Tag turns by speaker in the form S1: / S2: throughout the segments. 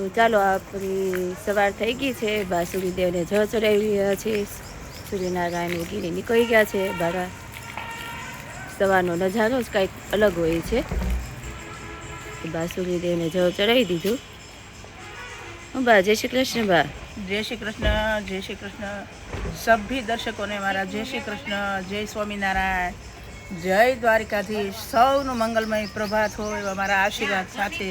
S1: તો ચાલો, આપણી સવાર થઈ ગઈ છે. બા સૂર્યદેવને જળ ચડાવી રહ્યા છે. સૂર્યનારાયણ ઉગીને નીકળી ગયા છે. બારા સવારનો નજારો જ કાંઈક અલગ હોય છે. બાસુરીદેવને જળ ચડાવી દીધું. બા, જય શ્રી કૃષ્ણ બા.
S2: જય શ્રી કૃષ્ણ, જય શ્રી કૃષ્ણ. સભ્ય દર્શકોને મારા જય શ્રી કૃષ્ણ, જય સ્વામિનારાયણ. જય દ્વારિકાધીશ. સૌનું મંગલમય પ્રભાત હોય અમારા મારા આશીર્વાદ સાથે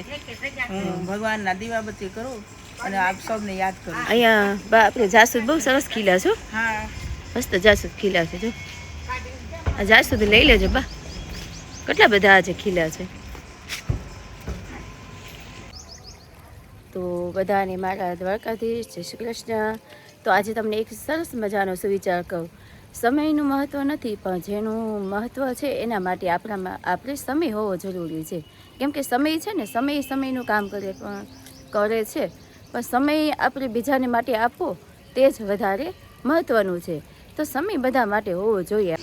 S2: હું ભગવાનના દીવાબત્તી કરું અને આપ સૌને યાદ કરું.
S1: અહીંયા બા આપણે જાસૂદ બહુ સરસ ખીલા છો.
S2: હા.
S1: મસ્ત જાસૂદ ખીલા છે જો. આ જાસૂદ લઈ લેજો બા. કેટલા બધા આજે ખીલા છે. તો બધાને મારા દ્વારકાધીશ જય શ્રી કૃષ્ણ. તો આજે તમને એક સરસ મજાનો સુવિચાર કહું. સમયનું મહત્ત્વ નથી પણ જેનું મહત્ત્વ છે એના માટે આપણામાં આપણે સમય હોવો જરૂરી છે. કેમ કે સમય છે ને સમય સમયનું કામ કરે પણ કરે છે. પણ સમય આપણે બીજાને માટે આપવો તે જ વધારે મહત્ત્વનું છે. તો સમય બધા માટે હોવો જોઈએ.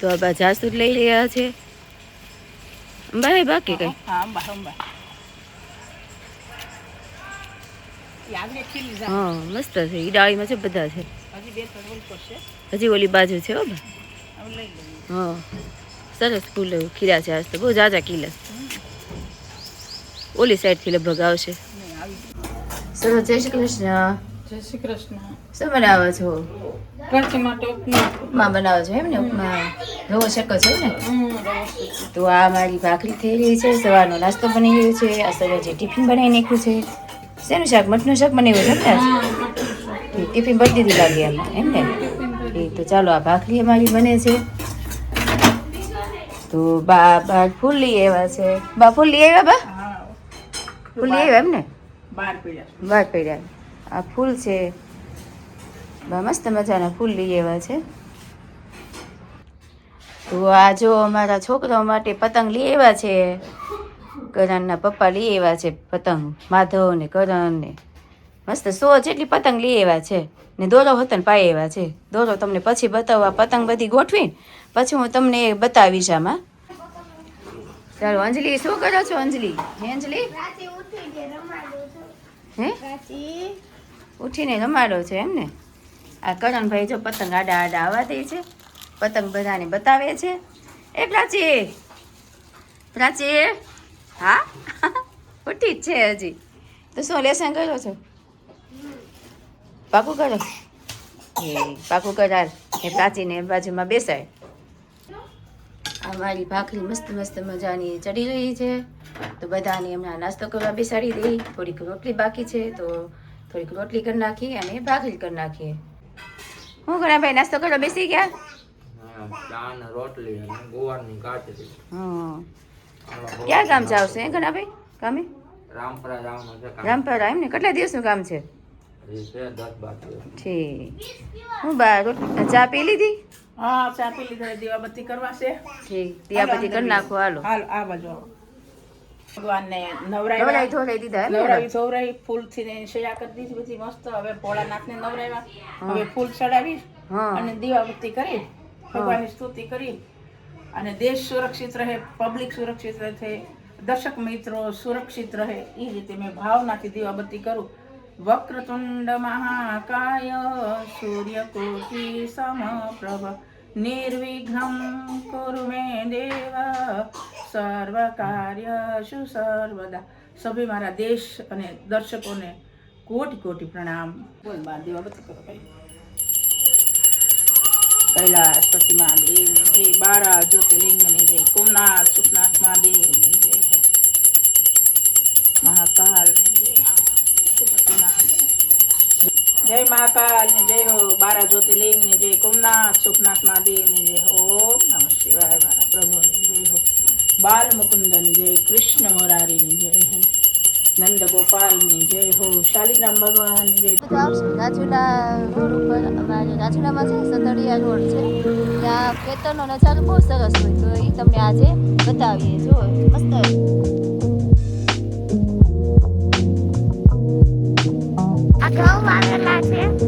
S1: તો આ જાસૂદ લઈ રહ્યા છે. બાય બાકી કંઈ?
S2: હા અંબા અંબા.
S1: હા મસ્ત છે. એ ડાળીમાં છે બધા છે.
S2: હજી બે પડશે
S1: હજી ઓલી બાજુ છે હો હા. સરસ ફૂલ ખીરા છે આજ તો. બહુ જાજા ખીલા ઓલી સાઈડથી લગભગ આવશે. સરસ જય શ્રી કૃષ્ણ.
S2: જય શ્રી કૃષ્ણ.
S1: શું બનાવો છો?
S2: માટે ઉપમા.
S1: બનાવો છો એમ ને ઉપમા? રવો શેકો છે ને તો આ મારી ભાખરી થઈ રહી છે. સવારનો નાસ્તો બની ગયો છે. આ સવારે ટિફિન બનાવી નાખ્યું છે. શેનું શાક? મઠનું શાક બનાવ્યું છે ને? ટિફિન બધી દીધી લાગે એમાં એમ ને તો ચાલો આ ભાખરી અમારી બને છે. તો બા બા ફૂલ લઈ આવ્યા છે. બા ફૂલ લઈ આવ્યા બા? ફૂલ લઈ આવ્યા એમ ને
S2: બાર પીડ્યા
S1: બાર પડ્યા. આ ફૂલ છે. બા મસ્ત મજાના ફૂલ લઈ આવ્યા છે. તો આ જો અમારા છોકરાઓ માટે પતંગ લઈ આવ્યા છે. કરણના પપ્પા લઈ આવ્યા છે પતંગ. માધવ ને કરણ ને મસ્ત સો જેટલી પતંગ લઈ આવ્યા છે. ને દોરો હતો ને પાઈ આવ્યા છે. દોરો તમને પછી બતાવવા પતંગ બધી ગોઠવીને પછી હું તમને એ બતાવીશ આમાં. ચાલો અંજલિ શું કરો છો અંજલિ? હે અંજલિ? હે? ઉઠીને રમાડો છે એમ ને? આ કરણભાઈ જો પતંગ આડા આડા આવવા દે છે. પતંગ બધાને બતાવે છે. એ પ્રાચી! પ્રાચી! હા? ઉઠી જ છે હજી. તો શું લેસન કરો છો? પાકું કરો. એ પાકું કરાર એ પ્રાચીને બાજુમાં બેસાય. આ મારી ભાખરી મસ્ત મસ્ત મજાની ચડી રહી છે. તો બધાને હમણાં નાસ્તો કરવા બેસાડી દઈ. થોડીક રોટલી બાકી છે તો થોડીક રોટલી કરી નાખી અને ભાખરી કરી નાખીએ હું ઘણા ભાઈ નાસ્તો કરવા બેસી ગયા? ક્યાં ગામ જાવ હે ઘણા ભાઈ? કામે
S3: રામપરા
S1: રામપરા એમ ને કેટલા દિવસનું કામ છે? ઠીક. હું બા રોટ- ચા પી લીધી?
S2: હા ચા પી લીધા દીવાબત્તી કરવા છે.
S1: ઠીક દિયાબત્તી કરી નાખો હાલો.
S2: હાલ આ બાજુ ભગવાનને
S1: નવરાઈ ધોરાઈ દીધા એમ ને?
S2: નવરાવી ફૂલથી ને શેયા કરી દીધી બધી મસ્ત. હવે ભોળાનાથને નવરાવ્યા હવે ફૂલ ચડાવી અને દીવાબત્તી કરી ભગવાનની સ્તુતિ કરી અને દેશ સુરક્ષિત રહે પબ્લિક સુરક્ષિત રહે દર્શક મિત્રો સુરક્ષિત રહે એ રીતે મેં ભાવનાથી દીવાબત્તી કરું. વક્રતુંડ મહાકાય સૂર્યકોટિ સમપ્રભ નિર્વિઘ્ન કુરુ મે દેવ સર્વકાર્ય શું સર્વદા સભી મારા દેશ અને દર્શકોને કોટી કોટી પ્રણામ બોલ બાર દીવાબત્તી કરો ભાઈ કૈલાસ પછી મહાદેવ જય બારા જ્યોતિર્લિંગની જય સોમનાથ સુખનાથ મહાદેવની જય મહાકાલ મહાકાલની જય મહાકાલ ને જય હો બારા જ્યોતિર્લિંગની જય કોમનાથ સુખનાથ મહાદેવની જય હો નમ શિવાય મારા પ્રભુની જય હો. બાલ મુકુંદની જય કૃષ્ણ મોરારીની જય હો. નંદ ગોપાલની જય હો. શાલિગ્રામ ભગવાન જય
S1: રાજુલા રોડ ઉપર અમારે રાજુલામાં છે, સતડિયા રોડ છે. ત્યાં ખેતરનો નજારો બહુ સરસ હોય તો એ તમને આજે બતાવીએ. જો, મસ્ત. આ ઘઉં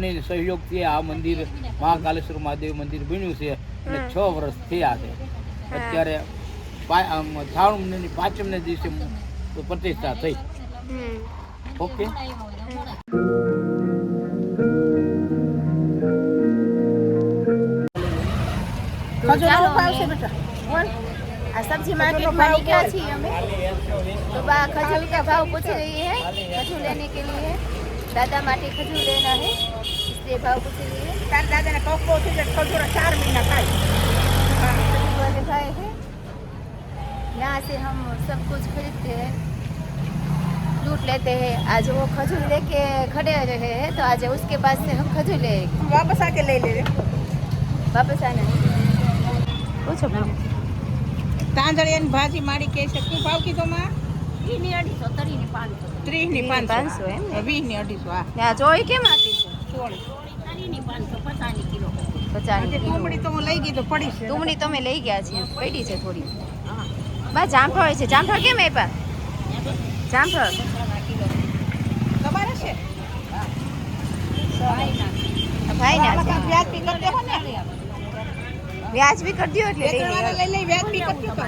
S4: ત્રણેય સહયોગથી આ મંદિર મહાકાલેશ્વર મહાદેવ મંદિર બન્યું છે અને છ વર્ષ થયા છે અત્યારે પા- આમ શ્રાવણ મહિનાની પાંચમને દિવસે પ્રતિષ્ઠા થઈ
S5: હમ
S4: ઓકે
S2: ખજૂરનો ભાવ છે બેટા
S1: બોલ આ સબ્જી मार्केट में क्या चाहिए हमें तो बा खजूर का भाव पूछ रही है खजूर लेने के लिए दादा माटी खजूर लेना है इसलिए भाव पूछ रही है
S2: તાર દાદાને કપો છે કે ખજૂર ચાર મહિના ખાય
S1: खजूर वाले भाई है यहाँ से हम सब कुछ खरीदते हैं लूट लेते हैं आज वो खजूर लेके खड़े रहे हैं तो आज उसके पास से हम खजूर लेंगे
S2: વાપસ આકે લઈ લેજે
S1: वापस आना है पूछो भाव
S2: તાંદળિયાની ભાજી મારી કે છે શું ભાવ કીધો માં
S1: ત્રીસની અઢીસો ત્રીસની પાંચસો
S2: ત્રીસ ની
S1: પાંચસો
S2: પાંચસો
S1: એમ ને?
S2: વીસ ની અઢીસો હા
S1: ત્યાં જોઈ કેમ આપી છે
S2: ચોળી
S1: પચાસની
S2: તુંબડી તો હું લઈ ગઈ તો પડી છે.
S1: તુમડી તમે લઈ ગયા છે પડી છે થોડી. બા જામફળ છે. જામફળ કેમ આપ્યા? જામફળ.
S2: તમારે છે?
S1: ભાઈ ના.
S2: વ્યાજ બી કરી ને.
S1: વ્યાજ બી કરી દો એટલે લઈ.
S2: લઈ વ્યાજ બી કરજો તો.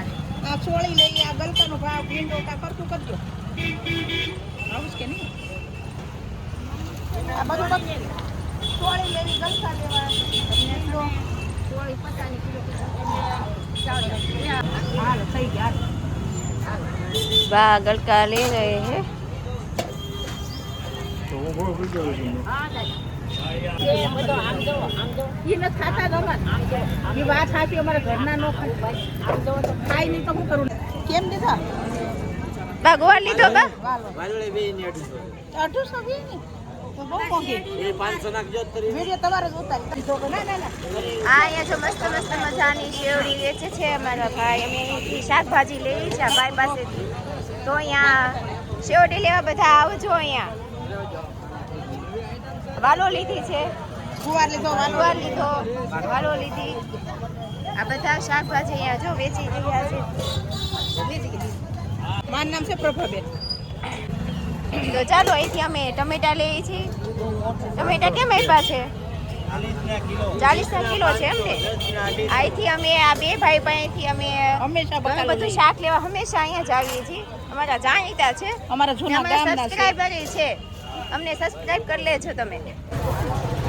S2: આ છોળી લઈ આ ગલકાનો ભાવ ભીંડો કા કરતું કરજો. આવું કે નહીં? આ બધું બધું છોળી લેવી ગલકા લેવા ભીંડો ચોળી પચાસની કિલો હાલો થઈ ગયા
S1: બા ગલકા લઈ રહે હે
S2: ઈ નથી ખાતા ગમત ઈ વાત સાચી અમારા ઘરના નો ખાય ખાય નહીં તો શું કરું કેમ દીધા?
S1: બા ગોળ લીધો બા
S2: અઢીસો. વી ની? તો બહુ મોંઘી. વીડિયો તમારે જ ઉતારી. દીધો કે ના ના ના.
S1: આ અહીંયા જો મસ્ત મસ્ત મજાની શેવડી વેચે છે અમારા ભાઈ. અમે અહીંથી શાકભાજી લઈએ છીએ ભાઈ પાસેથી. તો અહીંયા શેવડી લેવા બધા આવજો અહીંયા. વાલો લીધી છે.
S2: ગુવાર લીધો
S1: ગુવાર લીધો વાલો લીધી. આ બધા શાકભાજી અહીંયા જો વેચી રહ્યા છે.
S2: મારું નામ છે પ્રભાબેન.
S1: તો ચાલો અહીંથી અમે ટમેટા લઈએ છીએ. ટમેટા કેમ આપ્યા છે? ચાલીસના કિલો છે એમ ને? અહીંથી અમે આ બે ભાઈ પાસેથી અમે
S2: હંમેશા
S1: બધું શાક લેવા હંમેશા અહીંયા જ આવીએ છીએ. અમારા જાણીતા છે.
S2: અમારા જૂના ગામના
S1: સબસ્ક્રાઇબર છે. અમને સબસ્ક્રાઇબ કરી લેજો તમે.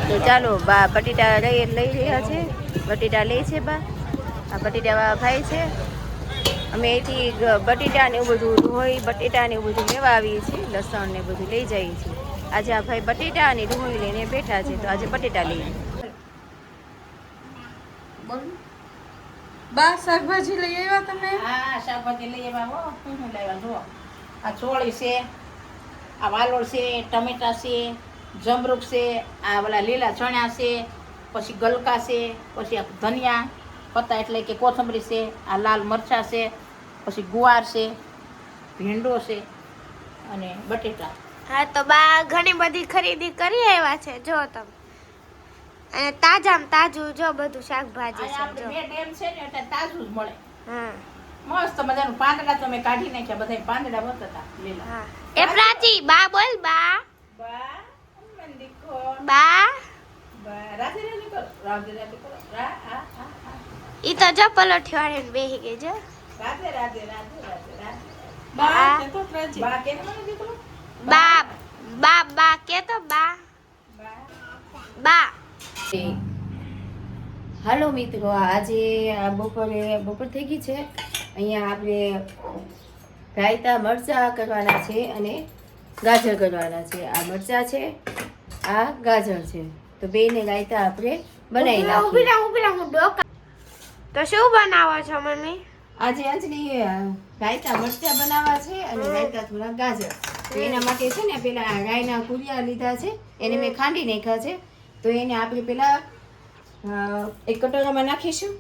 S1: તો ચાલો બા બટેટા લઈ લઈ રહ્યા છે. બટેટા લે છે બા. આ બટેટા ભાઈ છે. અમે અહીંથી બટેટા ને એવું બધું ડુંગળી બટેટા ને એવું બધું લેવા આવીએ છીએ. લસણ ને બધું લઈ જઈએ છીએ. આજે આ ભાઈ બટેટા અને ડુંગળી લઈને બેઠા છે. તો આજે બટેટા લઈએ.
S6: બા શાકભાજી લઈ આવ્યા તમે?
S2: હા શાકભાજી લઈ આવ્યા હો. શું શું લાવ્યા જુઓ? આ ચોળી છે આ વાલોળ છે ટમેટા છે જમરૂક છે આ ઓલા લીલા ચણા છે પછી ગલકા છે પછી આ ધનિયા પત્તા એટલે કે કોથમરી છે આ લાલ મરચાં છે પછી ગુવાર છે ભીંડો છે અને બટેટા.
S5: હા તો બા ઘણી બધી ખરીદી કરી આવ્યા છે જો તમે. અને તાજામાં તાજું જો બધું શાકભાજી છે જો.
S2: બે ડેમ છે ને એટલે તાજું જ મળે.
S5: હા.
S2: મસ્ત મજાનું પાંદડા તમે કાઢી નાખ્યા બધા પાંદડા હોત હતા લીલા.
S5: હા. એ પ્રાચી બા બોલ બા.
S2: બા મને દીકો
S5: બા.
S2: બા રાધે રાધે કરો રાધે રાધે કરો. રા આ આ
S5: ઈ તો જો પલોઠી વાળીને બેહી ગઈ જો.
S2: રાધે રાધે રાધે રાધે.
S5: બા.
S2: કે તો પ્રાચી. બા કે મને દીકરો?
S5: બા બા બા કે તો બા.
S2: બા.
S5: બા.
S1: હાલો મિત્રો આજે આ બપોરે બપોર થઈ ગઈ છે. અહીંયા આપણે રાયતા મરચાં કરવાના છે અને ગાજર કરવાના છે. આ મરચાં છે આ ગાજર છે. તો બેને રાયતા આપણે બનાવી નાખીએ.
S5: તો શું બનાવો છો મમ્મી?
S1: આજે અંજલી રાયતા મરચાં બનાવવા છે અને રાયતા થોડા ગાજર. તો એના માટે છે ને પેલા રાયના કુરિયા લીધા છે. એને મેં ખાંડી નાખ્યા છે. તો એને આપણે પેલા અ, એક કટોરામાં નાખીશું.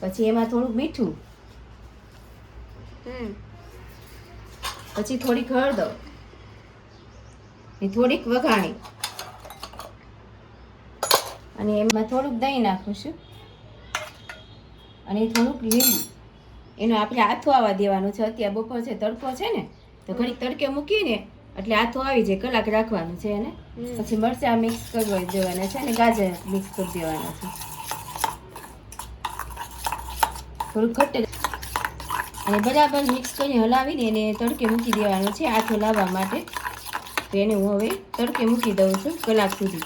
S1: પછી એમાં થોડુંક મીઠું.
S5: હમ.
S1: પછી થોડીક હળદર. ને થોડીક વઘાણી. અને એમાં થોડુંક દહીં નાખું છું અને થોડુંક લીંબુ. એનો આપણે આથો આવવા દેવાનું છે. અત્યારે બપોર છે તડકો છે ને તો ઘડીક તડકે મૂકીને એટલે આથો આવી જાય કલાક રાખવાનું છે એને. પછી મરચાં મિક્સ કરવા દેવાના છે અને ગાજર મિક્સ કરી દેવાના છે. થોડુંક ખટ્ટ અને બરાબર મિક્સ કરીને હલાવીને એને તડકે મૂકી દેવાનું છે આથો લાવવા માટે. તો એને હું હવે તડકે મૂકી દઉં છું કલાક સુધી.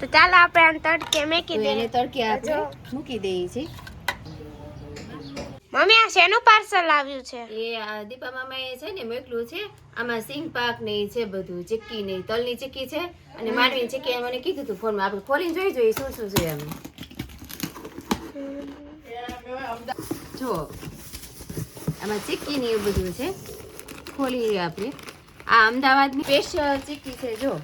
S5: તો ચાલો આપણે તડકે મેકી દઈએ.
S1: તડકે આપણે મૂકી દઈએ છીએ.
S5: મમ્મી આ શેનું પાર્સલ આવ્યું છે?
S1: એ આ દીપા મામાએ છે ને મોકલું છે. આમાં સિંગ પાક ને છે બધું ચીક્કી ને તલની ચીક્કી છે. અને માનવી ચીક્કી એ મને કીધું હતું ફોનમાં આપણે ખોલીને જોઈ જોઈએ શું શું છે એમ. જો આમાં ચીક્કી ને એવું બધું છે. ખોલી આપણે. આ અમદાવાદની સ્પેશિયલ ચીક્કી છે જો.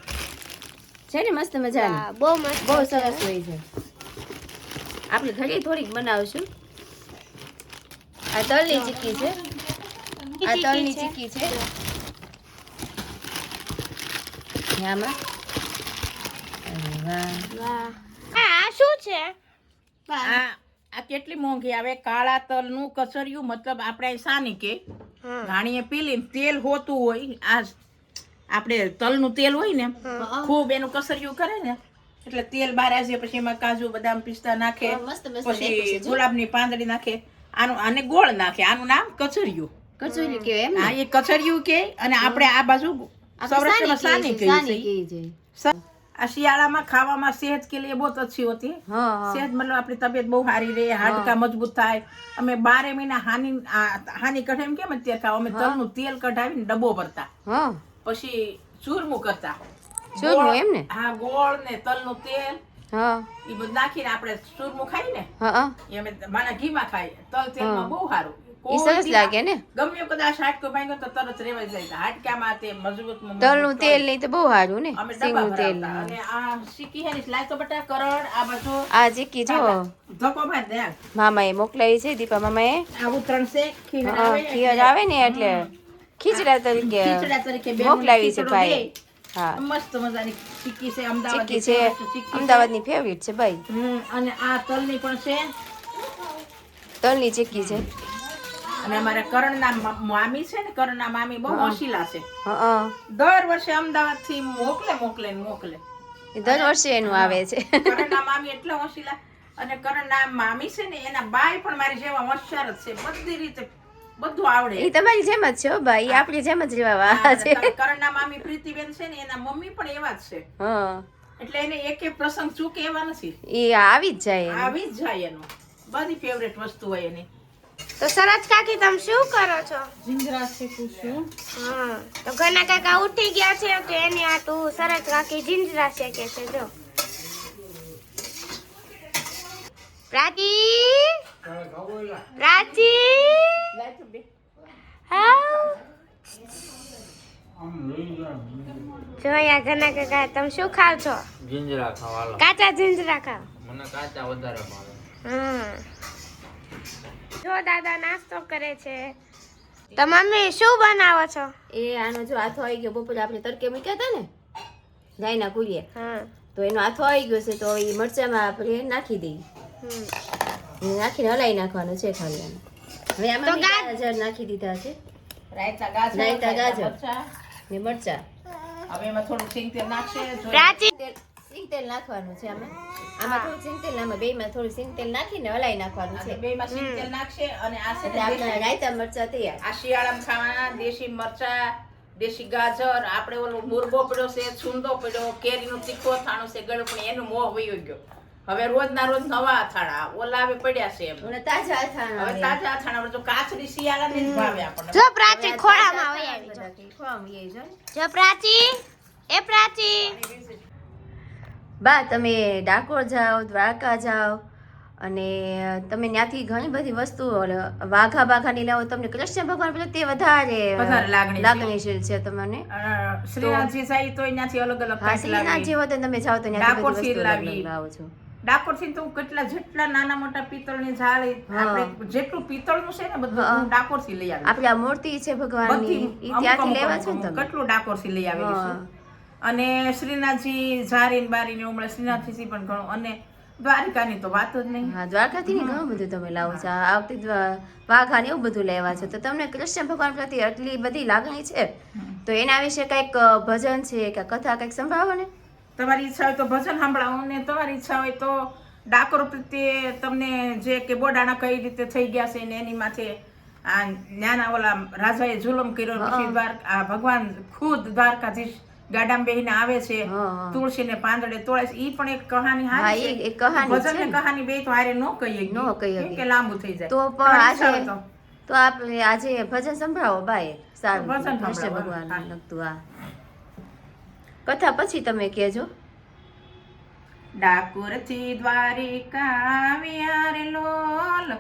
S1: છે ને મસ્ત મજાની?
S5: બહુ મસ્ત
S1: બહુ સરસ હોય છે. આપણે ઘડી થોડીક બનાવશું. આ તલની ચીક્કી છે. આ તલની ચીક્કી છે. આમાં અરે વાહ.
S5: વાહ. આ આ શું છે?
S2: આ આ કેટલી મોંઘી આવે કાળા તલનું કસરિયું મતલબ આપણે સાની કે ઘાણીએ પીલી તેલ હોતું હોય આ આપણે તલનું તેલ હોય ને ખૂબ એનું કસરિયું કરે ને એટલે તેલ બહાર આવે પછી એમાં કાજુ બદામ પિસ્તા નાખે પછી. ગુલાબની પાંદડી નાખે આનું આને ગોળ નાખે. આનું નામ કચરિયું.
S1: કચરિયું કે એમ
S2: હા એ કચરિયું કે અને આપણે આ બાજુ સૌરાષ્ટ્રમાં સાની
S1: કહીએ છીએ,
S2: આ શિયાળામાં ખાવામાં સેહત કે લીએ બહુ અચ્છી હોતી. સેહત મતલબ આપણી તબિયત બહુ સારી રહે હાડકા મજબૂત થાય. અમે બારે મહિના હાની હાની કઢાઈ એમ કેમ અત્યારે ખાવ? અમે તલનું તેલ કઢાવીને ડબ્બો ભરતા. પછી ચૂરમું કરતા.
S1: ચૂરમું એમ ને?
S2: હા ગોળ ને તલનું તેલ
S1: હા.
S2: એ બધું નાખીને આપણે ચૂરમું ખાઈ ને
S1: હા
S2: એ અમે માના ઘીમાં ખાઈએ. તલ તેલમાં બહુ સારું.
S1: ઈ સરસ લાગે ને.
S2: ગમે કદાચ હાડકો ભાંગ્યો તો તરત રેવાઈ જાય. હાડકામાં તે મજબૂત
S1: તલનું તેલ. નહીં તો બહુ સારું ને સિંગનું તેલ
S2: અને આ શીકી હે ને બટા કરણ આ બાજુ
S1: આ ચીક્કી જો
S2: ધક્કો ભાઈ દે.
S1: મામાએ મોકલાવી છે દીપા મામાએ.
S2: આવું ત્રણ છે ખીર આવે
S1: ખીર આવે ને એટલે. ખીચડા તરીકે
S2: ખીચડા તરીકે
S1: મોકલાવી છે ભાઈ. હા.
S2: મસ્ત મજાની ચીક્કી છે અમદાવાદ
S1: છે અમદાવાદની ફેવરિટ છે ભાઈ.
S2: અને આ તલની પણ છે.
S1: તલની ચીક્કી છે.
S2: અને અમારા કરણના મામી છે ને કરણના મામી બહુ હોશિલા છે. દર વર્ષે અમદાવાદથી મોકલે મોકલે. મોકલે
S1: દર વર્ષે એનું આવે છે.
S2: કરણના મામી એટલા હોશિલા અને કરણના મામી છે ને એના બાય પણ મારી જેવા હોશિયાર જ છે. બધી રીતે બધું આવડે.
S1: એ તમારી જેમ જ છે ભાઈ આપણી જેમ જ રહેવા છે.
S2: કરણના મામી પ્રીતિબેન છે ને એના મમ્મી પણ એવા જ છે.
S1: હા.
S2: એટલે એને એક એક પ્રસંગ ચૂકે એવા નથી.
S1: એ આવી જ જાય
S2: આવી જ જાય એનો. બધી ફેવરેટ વસ્તુ હોય એની.
S5: તો સરસ કાકી તમે શું કરો છો?
S6: જીંજરા શેકું છું
S5: હા તો ઘણા કાકા ઉઠી ગયા છે તો એની તું સરસ કાકી જીંજરા શેકે છે જો. પ્રાચી પ્રાચી જોયા ઘણા કાકા તમે શું ખાવ છો
S3: જીંજરા ખાવાલા
S5: કાચા જીંજરા ખાવ
S3: મને કાચા વધારે ભાવે
S5: હા જો દાદા નાસ્તો કરે છે તો મમ્મી શું બનાવો છો
S1: એ આનો જો હાથો આવી ગયો બપોરે આપણે તડકે મૂક્યા હતા ને ગાયના કુલીએ
S5: હા
S1: તો એનો હાથો આવી ગયો છે તો એ મરચામાં આપણે નાખી દઈએ નાખીને હલાવી નાખવાનું છે ખાલી હવે આમાં ગાજર. નાખી દીધા છે.
S2: રાયતા ગાજર
S1: રાયતા ગાજર. ને મરચા.
S2: હવે એમાં થોડું સિંગ તેલ નાખશે
S5: પ્રાચી
S1: સિંગ તેલ નાખવાનું છે આમાં. આમાં થોડું સિંગ તેલ આમાં બેયમાં થોડું સિંગ તેલ નાખીને હલાઈ નાખવાનું છે.
S2: બે માં સિંગ તેલ નાખશે અને આ છે
S1: આપણા રાયતા મરચા તૈયાર.
S2: આ શિયાળામાં ખાવાના દેશી મરચા દેશી ગાજર આપણે ઓલો મુરગો પડ્યો છે છુંદો પડ્યો કેરીનો તીખો થાણો છે ગળ્યું પણ એનું મોહ વયો ગયો. હવે રોજના રોજ નવા અથાણા ઓલા હવે પડ્યા છે એમ.
S1: અને તાજા અથાણા
S2: હવે તાજા અથાણા જો કાચરી શિયાળા ને ભાવે આપણને.
S5: જો પ્રાચી
S1: હવે
S5: ખોળામાં
S1: તાજા
S5: આવી આવી
S1: ખોળામાં
S5: જો પ્રાચી એ પ્રાચી.
S1: બા તમે ડાકોર જાઓ દ્વારકા જાઓ અને તમે ત્યાંથી ઘણી બધી વસ્તુઓ વાઘા બાઘાની લાવો તમને કૃષ્ણ ભગવાન પ્રત્યે વધારે
S2: વધારે
S1: લાગણીશીલ છે તમને.
S2: શ્રીનાથજી જાય તો ત્યાંથી અલગ અલગ
S1: હા
S2: કંઈક
S1: શ્રીનાથ તો તમે જાઓ તો ત્યાંથી
S2: લાવો
S1: છો.
S2: ડાકોરથી તો હું કેટલા જેટલા નાના મોટા પિત્તળની જાળી. આપણે જેટલું પિત્તળનું છે ને બધું
S1: હા.
S2: ડાકોરથી લઈ આવી
S1: આપણી આ મૂર્તિ છે ભગવાનની. એ ત્યાંથી લેવા છે ને તમે?
S2: કેટલું ડાકોરથી લઈ આવેલી. છું અને શ્રીનાથજી ઝારીને બારીને હમણાં શ્રીનાથજી પણ ઘણું. અને દ્વારકાની તો વાત જ નહીં.
S1: હા દ્વારકાથી ઘણું બધું તમે લાવો છો. આ વખતે દ્વા- વાઘા ને એવું બધું લેવા છો. તો તમને કૃષ્ણ ભગવાન પ્રત્યે આટલી બધી લાગણી છે? તો એના વિશે કંઈક ભજન છે કે કથા કંઈક સંભળાવો ને?
S2: તમારી ઈચ્છા હોય તો ભજન સાંભળાવું ને તમારી ઈચ્છા હોય તો ડાકોર પ્રત્યે તમને જે કે બોડાણા કઈ રીતે થઈ ગયા છે ને એની માથે આ નાના ઓલા રાજાએ જુલમ કર્યો પછી દ્વારકા આ ભગવાન ખુદ દ્વારકાધીશ ગાડામ બેહીને આવે છે
S1: તુલસી
S2: ને પાંદડે તોળે છે ઈ પણ એક કહાની હારી છે.
S1: કહાની
S2: ભજન ને. કહાની બે તો હારે નો કહીએ
S1: નો કહીએ
S2: કે લાંબુ થઈ જાય.
S1: તો પણ આજે
S2: તો.
S1: આપ આજે ભજન સંભળાવો બાય સારું.
S2: ભજન
S1: ભગવાન લગતું આ કથા પછી તમે કહેજો.
S2: ડાકોરથી દ્વારિકા આવ્યા રે લોલ.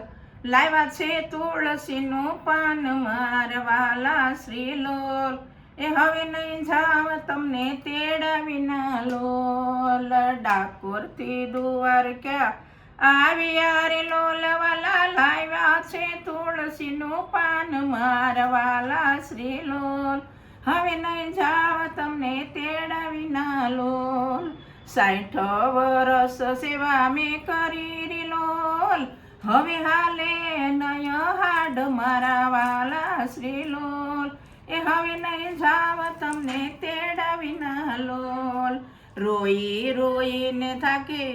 S2: લાવ્યા છે તુલસીનું પાન મારવાલા શ્રી લોલ. એ હવે નહીં જાવ તમને તેડા વિના લોલ. ડાકોરથી દ્વારકા આવ્યા રે લોલવાલા લાવ્યા છે તુલસીનું પાન મારવાલા શ્રી લોલ. હવે નહીં જાવ તમને તેડાવી ના લોલ. સાઠ વરસ સેવા મેં કરી રે લોલ હવે હાલે નય હાડ મારા વાલા શ્રી લોલ. એ હવે નહીં જાવ તમને તેડાવી ના લોલ. રોઈ રોઈને થાકે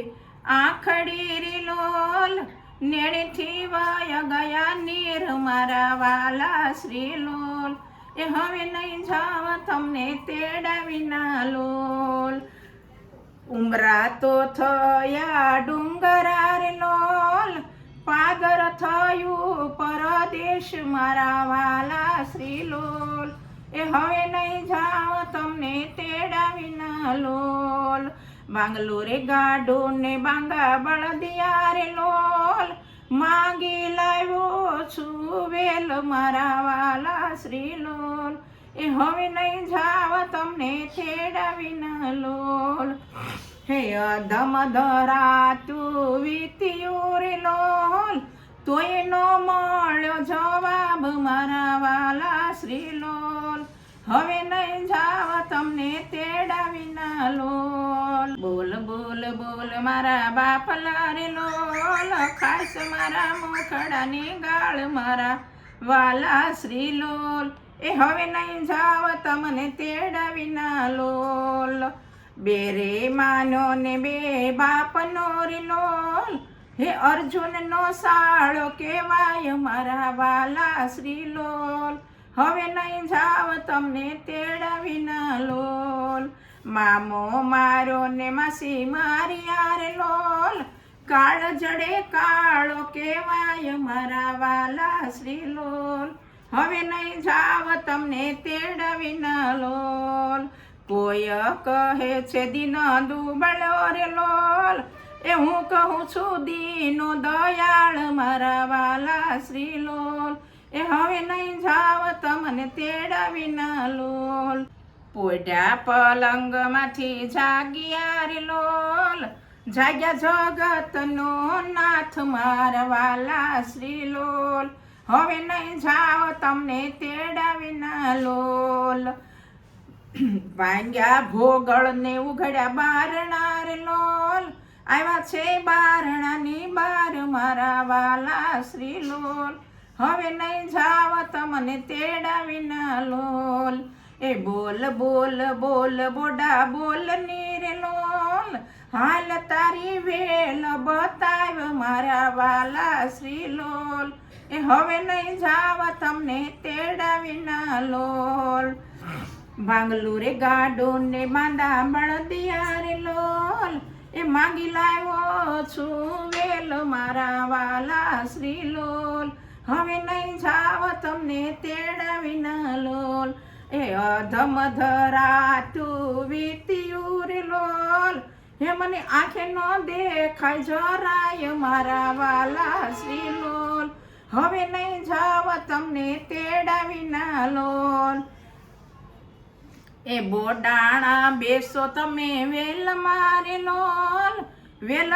S2: આખડી લોલ નેણેથી વાય ગયા નીર મારા વાલા શ્રી લોલ. એ હવે નહીં જાવ, તમને તેડા વિના લોલ. ઉમરા તો થયા ડુંગરા રે લોલ. પાદર થયું પરદેશ મારા વાલા શ્રી લોલ એ હવે નહીં જાવ, તમને તેડા વિના લોલ. બાંગલોરે ગાડો ને બાંગા બળદિયા રે લોલ. માંગી લાવ્યો છું વેલ મારા વાલા શ્રી લોલ એ હવે નહીં જાવ તમને છેડાવી ન લોલ. હે અધમ ધરાતું વીત્યું રે લોલ. તોય નો મળ્યો જવાબ મારા વાલા શ્રી લોલ હવે નહીં જાવ તમને તેડા વિના લોલ. બોલ બોલ બોલ, મારા બાપ લારે લોલ. ખાસ મારા મુખડાની ગાળ મારા વાલા શ્રી લોલ. એ હવે નહીં જાવ તમને તેડા વિના લોલ. બે રે માનો ને બે બાપનો રે લોલ. હે અર્જુન નો સાળો કેવાય મારા વાલા શ્રી લોલ. હવે નહીં જાવ તમને તેડાવી ના લોલ. મામો મારો ને માસી મારી યાર લોલ. કાળ જડે કાળો કેવાય મારા વાલા શ્રી લોલ. હવે નહીં જાવ તમને તેડાવી ના લોલ. કોય કહે છે દિન દુબળો રે લોલ. એ હું કહું છું દીનો દયાળ મારા વાલા શ્રી લોલ. એ હવે નહીં જાવ, તમને તેડાવી વિના લોલ. પોઢ્યા પલંગમાંથી જાગ્યા રે લોલ. જાગ્યા જગતનો નાથ મારવાલા શ્રી લોલ. હવે નહીં જાઓ તમને તેડાવી વિના લોલ. વાંગ્યા ભોગળ ને ઉઘડ્યા બારણાર લોલ. આવ્યા છે બારણાની બાર મારા વાલા શ્રી લોલ. હવે નહીં જાવ તમને તેડા વિના લોલ. એ બોલ બોલ બોલ, બોડા, બોલ, નીર લોલ. હાલ તારી વેલ બતાવ મારા વાલા શ્રી લોલ. એ હવે નહીં જાવ તમને તેડા વિના લોલ. બાંગલુરે ગાડો ને માંડા મળદિયા રે લોલ. એ માંગી લાવ્યો છું વેલ મારા વાલા શ્રી લોલ. હવે નહીં જાવ તમને તેડાવી ના લોલ. એ અધમ ધરાતું તું રે લોલ. હે મને આંખે ન દેખાય, જરાય મારા વાલા શ્રી લોલ. હવે નહીં જાવ તમને તેડાવી ના લોલ. એ બોડાણા બેસો તમે વેલ મારે લોલ. વેલ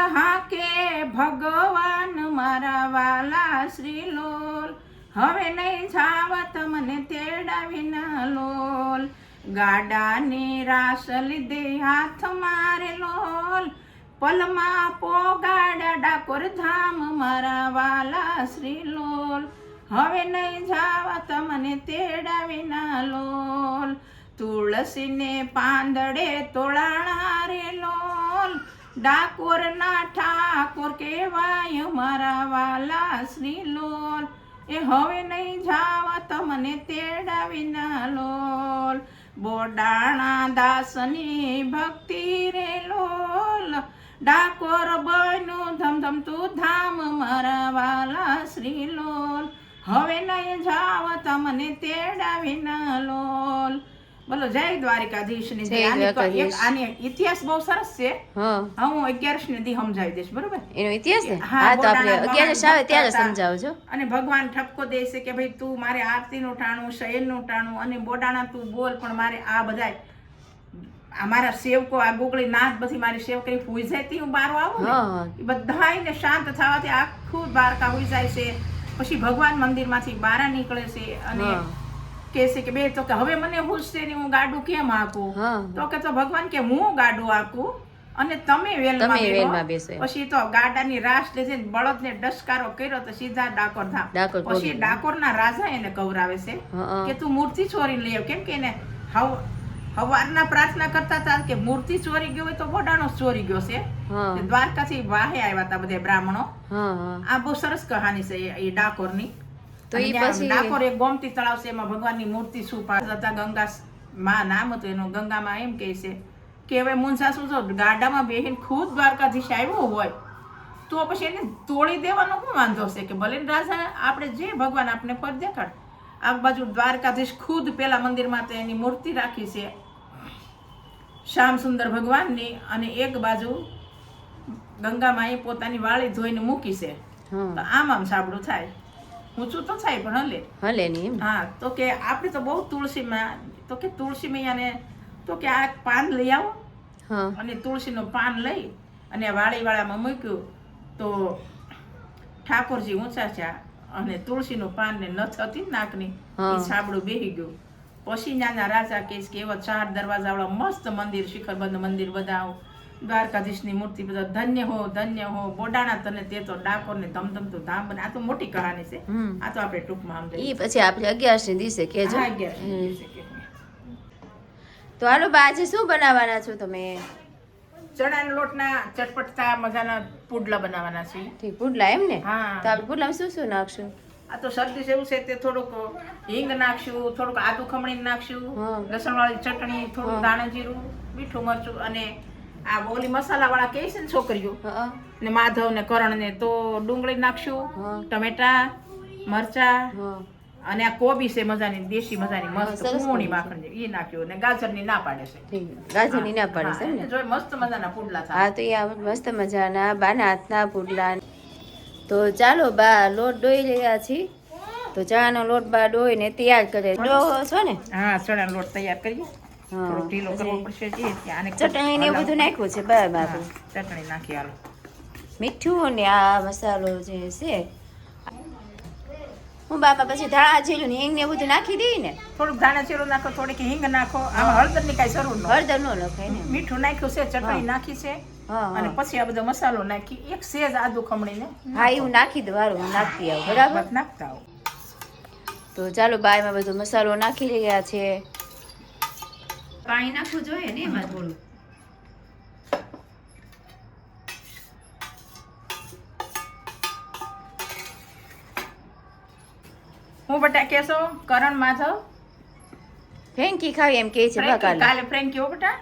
S2: કે ભગવાન મારા વાલા શ્રી લોલ હવે નહીં જાવ તમને તેડાવી ના લોલ. ગાડાની રાસ લીધે હાથ મારે લોલ. પલમાં પોગાડા ડાકોર ધામ મારા વાલા શ્રી લોલ હવે નહીં જાવ તમને તેડાવી ના લોલ. તુલસીને પાંદડે તોળાણા રે લોલ. ડાકોર ના ઠાકોર કહેવાય મારા વાલા શ્રી લોલ. એ હવે નહીં જાવ તમને તેડાવી ના લોલ. બોડાણા દાસની ભક્તિ રે લોલ. ડાકોર બન્યું ધમધમતું ધામ મારા વાલા શ્રી લોલ. હવે નહીં જાવ તમને તેડાવી ના લોલ. બોલો જય દ્વારિકાધીશની જય આની ઇતિહાસ બહુ સરસ છે.
S1: હા.
S2: અગિયારસ ને દી સમજાવી દઈશ બરોબર?
S1: એનો ઇતિહાસ ને?
S2: હા,
S1: તો આપણે અગિયારસ આવે ત્યારે સમજાવજો.
S2: અને ભગવાન ઠપકો દે છે કે ભાઈ તું મારે આરતીનું ટાણું શયનનું ટાણું અને બોડાણા તું બોલ પણ મારે આ બધાય મારા સેવકો આ ગોગળી નાથ બધી મારી સેવકરી હુઈ જાય હું બારો આવું ને? એ શાંત થવાથી આખું દ્વારકા હોઈ જાય છે. પછી ભગવાન મંદિરમાંથી બહાર નીકળે છે અને કહે છે કે બે તો કે હવે મને પૂછશે ને હું ગાડું કેમ આપું? તો કે તો ભગવાન કે હું ગાડું આપું? અને તમે વેલમાં
S1: બેસો
S2: પછી તો ગાડાની રાસ ને બળદને ડસકારો કર્યો તો સીધા ડાકોર ધામ. પછી. ડાકોરના રાજા એને કવરાવે છે કે તું મૂર્તિ ચોરી લઈ આવ કેમ કે એને હવ હવારના પ્રાર્થના કરતા હતા કે મૂર્તિ ચોરી ગયો હોય તો બોડાણો ચોરી ગયો છે. દ્વારકાથી વાહે આવ્યા હતા બધા બ્રાહ્મણો. આ બહુ સરસ કહાની છે એ- એ ડાકોરની.
S1: તો
S2: એ
S1: પછી-
S2: ડાકોર એક ગોમતી તળાવ છે એમાં ભગવાનની મૂર્તિ સુપા હતા ગંગા માં નામ હતું એનું ગંગામાં એમ કહે છે કે હવે શું છો ગાડામાં બેહીને ખુદ દ્વારકાધીશ આવ્યો હોય તો પછી એને તોડી દેવાનો શું વાંધો છે કે ભલે રાજા આપણે જે ભગવાન આપણે ફર દેખાડ આ બાજુ દ્વારકાધીશ ખુદ પેલા મંદિરમાં તો એની મૂર્તિ રાખી છે શ્યામ સુંદર ભગવાનની અને એક બાજુ ગંગામાં એ પોતાની વાળી ધોઈને મૂકી છે. તો આમ આમ સાબડું થાય. ઊંચું તો થાય પણ હલે
S1: હલે નહીં
S2: હા તો કે આપણે તો બહુ તુલસીમાં તો કે તુલસી મૈયાને તો કે આ પાન લઈ આવો.
S1: હા.
S2: અને તુલસીનું પાન લઈ અને વાળીવાળામાં મૂક્યું તો ઠાકોરજી ઊંચા છે અને તુલસીનું પાન ને નથ હતી નાકની. એ સાબડું બેહી ગયું. પછી નાના રાજા કેસ કે એવા ચાર દરવાજાવાળા મસ્ત મંદિર શિખરબંધ મંદિર બધા દ્વારકાધીશની મૂર્તિ બધા ધન્ય હો ધન્ય હો બોડાણા તને તે તો ડાકોર ને ધમધમતું ધામ બને. આ તો મોટી કહાની છે. આ તો આપણે ટૂંકમાં આમ
S1: ઈ પછી આપણે અગિયારસી દિવસે
S2: હા, દિવસે
S1: તો હાલો બા આજે શું બનાવવાના છો તમે?
S2: ચણાના લોટના ચટપટતા મજાના પુડલા બનાવવાના છે
S1: ઠીક પુડલા એમ ને?
S2: હા.
S1: તો આપણે પુડલામાં શું શું નાખશું?
S2: આ તો શરદી જેવું છે તે થોડુંક હિંગ નાખશું થોડુંક આદુ ખમણી નાખશું. લસણ વાળી ચટણી થોડુંક દાણા જીરું મીઠું મરચું અને આ ઓલી મસાલા વાળા કહે છે ને છોકરીઓ ને માધવ ને કરણ ને તો ડુંગળી નાખશું ટમેટા મરચા અને આ કોબી છે મજાની દેશી મજાની મસ્ત કૂણી માખણ જેવી. ઈ નાખ્યું અને ગાજરની ના પાડે છે.
S1: ગાજરની ના પાડે છે ને?
S2: એટલે મસ્ત મજાના પુડલા
S1: હા તો એ મસ્ત મજાના બાના હાથના પુડલા. તો ચાલો બા લોટ ડોઈ રહ્યા છીએ તો ચાનો લોટ બા ડોઈને તૈયાર કરે. ડો છો ને?
S2: હા ચણા લોટ તૈયાર કરીએ. ઢીલો કરવો પડશે જે આને
S1: ચટણી ને બધું નાખ્યું છે બરાબર
S2: ચટણી નાખી હાલો.
S1: મીઠું ને આ મસાલો જે છે હું બાપા પછી ધાણા જીરું ને હિંગ ને બધું નાખી દઈ ને.
S2: થોડુંક ધાણા જીરું નાખો થોડીક હિંગ નાખો. આમાં હળદરની કાંઈ જરૂર ન
S1: હળદર નો નખાય ને.
S2: મીઠું નાખ્યું છે ચટણી નાખી છે અને પછી આ બધો મસાલો નાખી. એક સેજ આદુ ખમણીને
S1: હા એવું નાખી દો હારું હું નાખી આવું બરાબર?
S2: નાખતા આવું.
S1: તો ચાલો બાયમાં બધો મસાલો નાખી રહ્યા છે. પાણી નાખવું જોઈએ ને એમાં થોડું?
S2: હું બટા કેસો કરણ માધવ?
S1: ફેંકી ખાવી એમ કે છે બકાલ.
S2: કાલે ફ્રેન્કી હો બટા?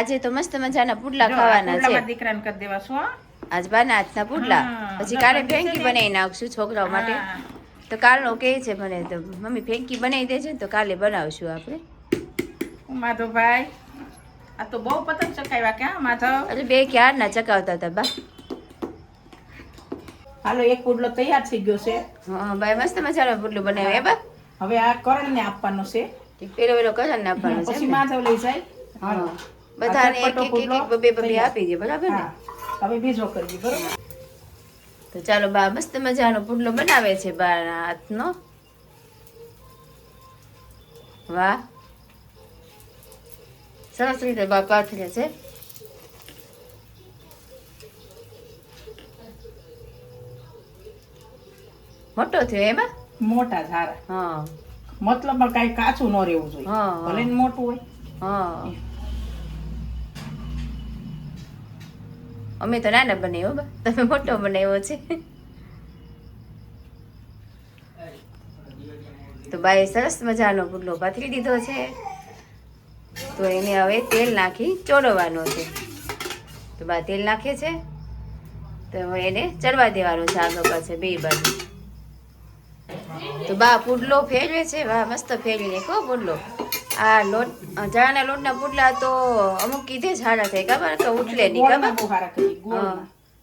S1: આજે તો મસ્ત મજાના પુડલા ખાવાના છે.
S2: દીકરાને કરી દેવા શું હો?
S1: આજ બાના હાથના પુડલા. પછી કાલે ફેંકી બનાવી નાખશું છોકરાઓ માટે. તો કાલનો કે છે મને તો મમ્મી ફેંકી બનાવી દેજે ને તો કાલે બનાવશું આપણે.
S2: માધવભાઈ. આ તો બહુ પતંગ ચકાવ્યા ક્યાં માધવ?
S1: અરે બે ક્યારના ચકાવતા હતા બા.
S2: હાલો એક પુડલો તૈયાર થઈ ગયો છે.
S1: હા ભાઈ મસ્ત મજાનો પુડલો બનાવ્યો એ બા.
S2: હવે આ કરણને આપવાનો છે.
S1: પેલો પેલો પેલો ને આપવાનો છે
S2: પછી માધવ લઈ જાય.
S1: હા. બધાને એક એક એક એક બબે બબે આપી દે બરાબર ને?
S2: હવે બીજો કરવી બરાબર?
S1: તો ચાલો બા મસ્ત મજાનો પુડલો બનાવે છે બાના હાથનો. વાહ. સરસ રીતે પાથરે છે મોટો થયો એમાં?
S2: મોટા ધારા.
S1: હા.
S2: મતલબ કઈ કાચું ન રહેવું જોઈએ. ભલે મોટું હોય.
S1: હા. અમે તો નાના બનાવ્યો બા. તમે મોટો બનાવ્યો છે. તો બાએ સરસ મજાનો પુડલો પાથરી દીધો છે. તો એને હવે તેલ નાખી ચોળવાનો છે. તો બા તેલ નાખે છે. તો હવે એને ચડવા દેવાનો છે આગળ પાછળ બે બાજુ. તો બા પુડલો ફેરવે છે. વાહ મસ્ત ફેરવીને કહો પુડલો. આ લોટ ચણાના લોટના પુડલા તો અમુક કીધે જાડા થાય. ખબર? કે ઉઠલે નહીં ખબર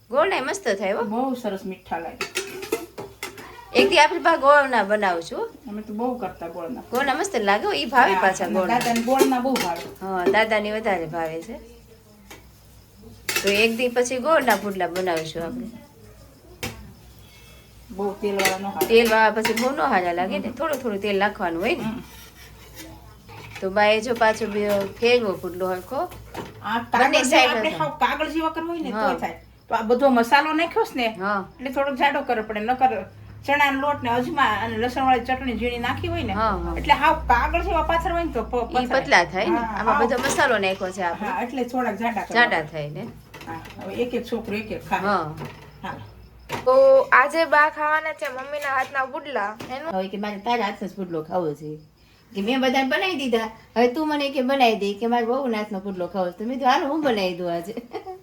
S1: ગોળ મસ્ત થાય હો.
S2: બહુ સરસ મીઠા લાગે.
S1: એક દી આપણે બા ગોળ ના બનાવશું
S2: અમે તો બહુ કરતા ગોળના.
S1: ગોળ ના મસ્ત લાગે એ ભાવે પાછા ગોળ
S2: દાદાને ગોળના બહુ ભાવે.
S1: હા દાદાની વધારે ભાવે છે. તો એક દી પછી ગોળના પુડલા બનાવીશું આપણે.
S2: બહુ તેલ વાળા નો
S1: તેલ વાળા પછી બહુ નો હારા લાગે ને થોડું થોડું તેલ નાખવાનું હોય ને. તો બાએ જો પાછો ફેરવો પુડલો હરખો.
S2: આ આપણે. કાગળ જેવા કરવો હોય ને તો થાય. તો આ બધો મસાલો નાખ્યો છે ને
S1: હા.
S2: એટલે થોડોક જાડો કરવો પડે નકર ચણાનો લોટ ને અજમા અને લસણ વાળી ચટણી ઝીણી નાખી હોય ને
S1: એટલે હા.
S2: હાવ કાગળ જેવા પાછળ હોય ને તો
S1: પતલા થાય ને? આમાં. બધો મસાલો નાખ્યો છે આપણે.
S2: એટલે થોડાક જાડા
S1: જાડા થાય ને?
S2: હવે એક એક છોકરો એક એક ખા
S1: હા.
S5: તો આજે બા ખાવાના છે મમ્મીના હાથના પુડલા એનું?
S1: હવે કે મારે તારા હાથનો બુડલો પુડલો ખાવો છે. કે મેં બધા બનાવી દીધા. હવે તું મને કે બનાવી દે કે મારે બહુ નાથનો પુડલો ખાવો છે. તો મેં તો હાલ હું બનાવી દઉં આજે.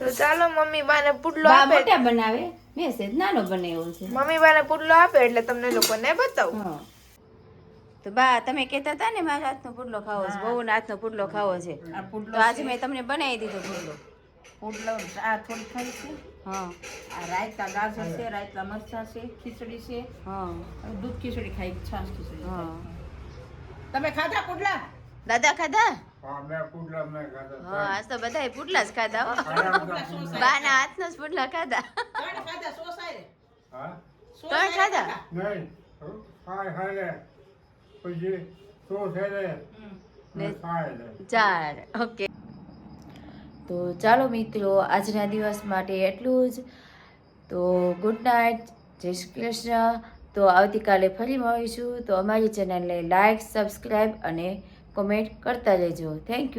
S5: તો ચાલો મમ્મી બાને પુડલો આપે.
S1: મોટા બનાવે? મેસેજ નાનો બનાવ્યો છે.
S5: મમ્મી બાને પુડલો આપે એટલે તમને લોકોને બતાવું.
S1: હા. તો બા તમે કહેતા હતા ને મારા હાથનો પુડલો ખાવો છે બહુ હાથનો પુડલો ખાવો છે. તો આજે મેં તમને બનાવી દીધો પુડલો.
S2: પુડલો આ થોડી ખાઈ છે.
S1: હા.
S2: આ રાયતા ગાજર છે રાયતા મરચા છે ખીચડી છે.
S1: હા.
S2: દૂધ ખીચડી ખાઈ છાશ ખીચડી
S1: હા.
S2: તમે ખાધા પુડલા?
S1: દાદા ખાધા? આજ તો બધાએ પુડલા જ ખાધા હો.
S2: પુડલા સોસાય.
S1: બાના હાથનો જ પુડલા ખાધા.
S2: ત્રણ ખાધા
S1: ચાર ઓકે. તો ચાલો મિત્રો આજના દિવસ માટે એટલું જ. તો ગુડ નાઇટ જય શ્રી કૃષ્ણ. તો આવતીકાલે ફરી મળીશું. તો અમારી ચેનલને લાઈક સબસ્ક્રાઈબ અને કોમેન્ટ કરતા રહેજો. Thank you